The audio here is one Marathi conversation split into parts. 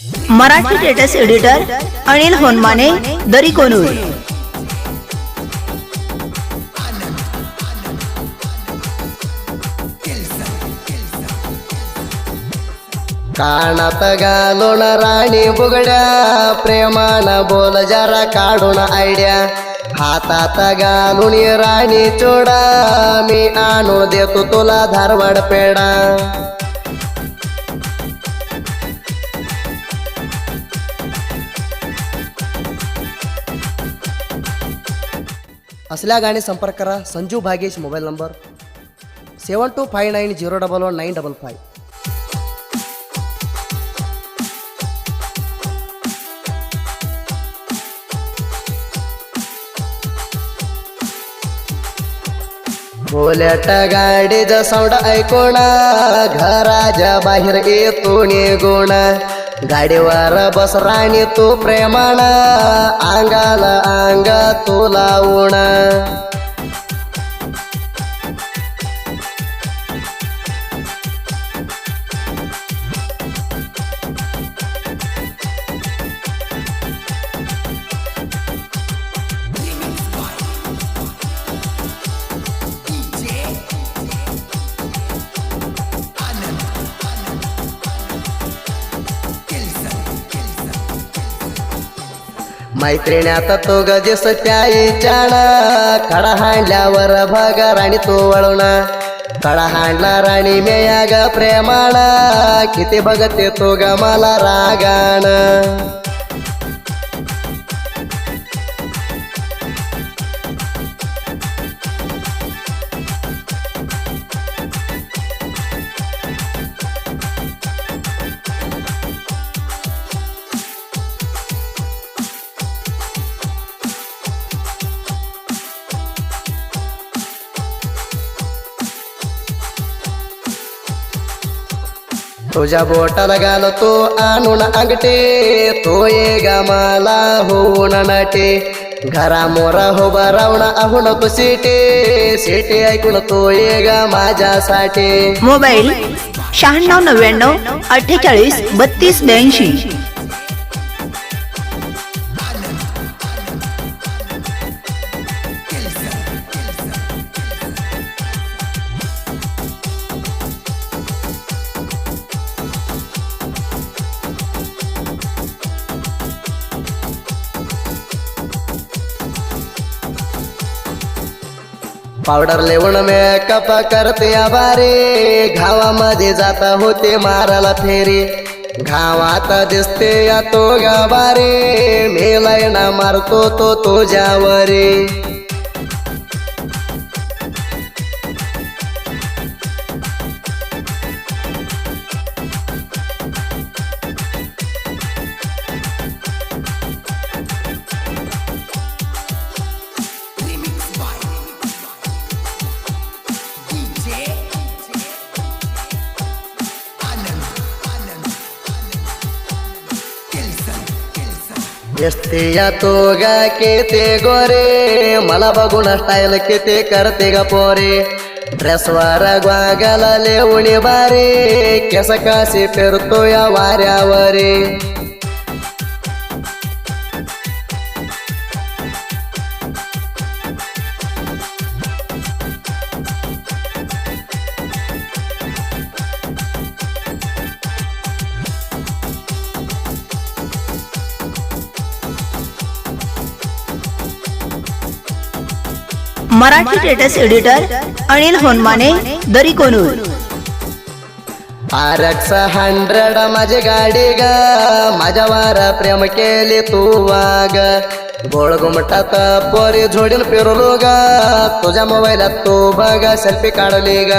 Marathi latest editor Anil Honmane Dari Konur. कानात घालून राणी बुगड्या प्रेमान बोल जरा काढून आयड्या. हातात घालून राणी चोडा मी आणू देतो तुला धारवाड पेडा असल्या गाणी संपर्क करा. Sanju Bhagesh mobile number seven two five nine zero double one nine double five. बोलट गाडीचा साऊंड ऐकोणा घराच्या बाहेर येतो निघून गाडीवर बस राणी तू प्रेमाना अंगाला अंग तू लावून मैत्रिण्यात तो गजेस त्याईच्याण खडा हांडल्यावर भग राणी तो वळवणा. खडा हांडला राणी मेया ग प्रेमाणा किती भगते तो ग मला रागाण. तुझ्या बोटाला घालतो आणून अंगटे तो ये ग मला होऊन नटे. घरा मोरा हो रावण आहुन तो सिटे. सिटे ऐकून तो ये ग माझ्यासाठी मोबाईल शहाण्णव नव्याण्णव अठ्ठेचाळीस बत्तीस ब्याऐंशी. पावडर लेवण मेकअप करते बारे घावामध्ये जाता होते माराला फेरी. घावात दिसते या तो गावारे मेलाय ना मारतो तो तुझ्यावरी. दिसते या तो गा केते गोरे मला बघून स्टाईल किती करते ग पोरे ड्रेसवर ग्वागाला लेवणी बारे मराठी टेटस एडिटर अनिल होनमाने दरी कोनूर. आर हंड्रेड माझी गाडी ग. माझ्यावर प्रेम केले तू वाग. गोळ घुमटात पोरी झोडील फिरलो ग. तुझ्या मोबाईलात तू बघ सेल्फी काढली ग.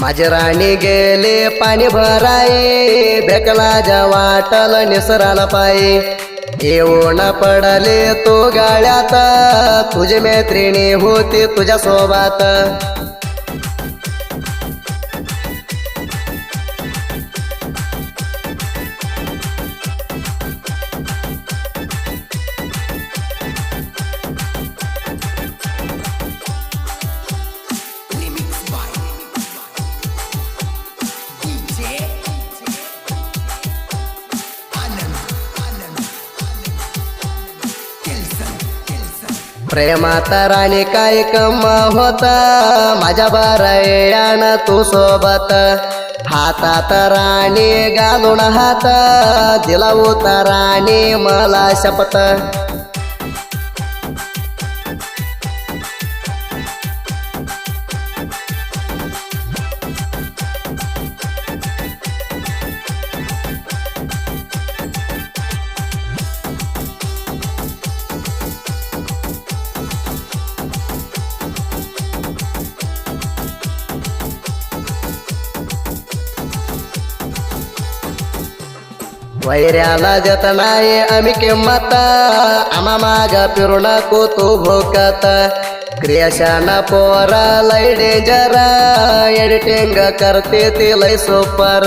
माझी राणी गेले पाणी भराये. भेकला ज्या वाटल निसराला पायी. येऊन पडले तो गाळ्यात. तुझी मैत्रिणी होती तुझ्या सोबत. प्रेमात राणी काय कमा होता? माझ्या बारायण तू सोबत. हातात राणी घालून हात. दिला होता राणी मला शपथ. ವೈರ್ಯಾಲಾಗತನಾಯಿ ಅಮಿಕೆ ಮತ, ಅಮಮಾಗ ಪಿರುಣ ಕೂತು ಭೋಕತ ಕ್ರಿಯಶಾನ ಪೋರ, ಲೈ ಡೇಂಜರ, ಎಡಿಟಿಂಗ ಕರ್ತೇತಿ ಲೈ ಸೂಪರ.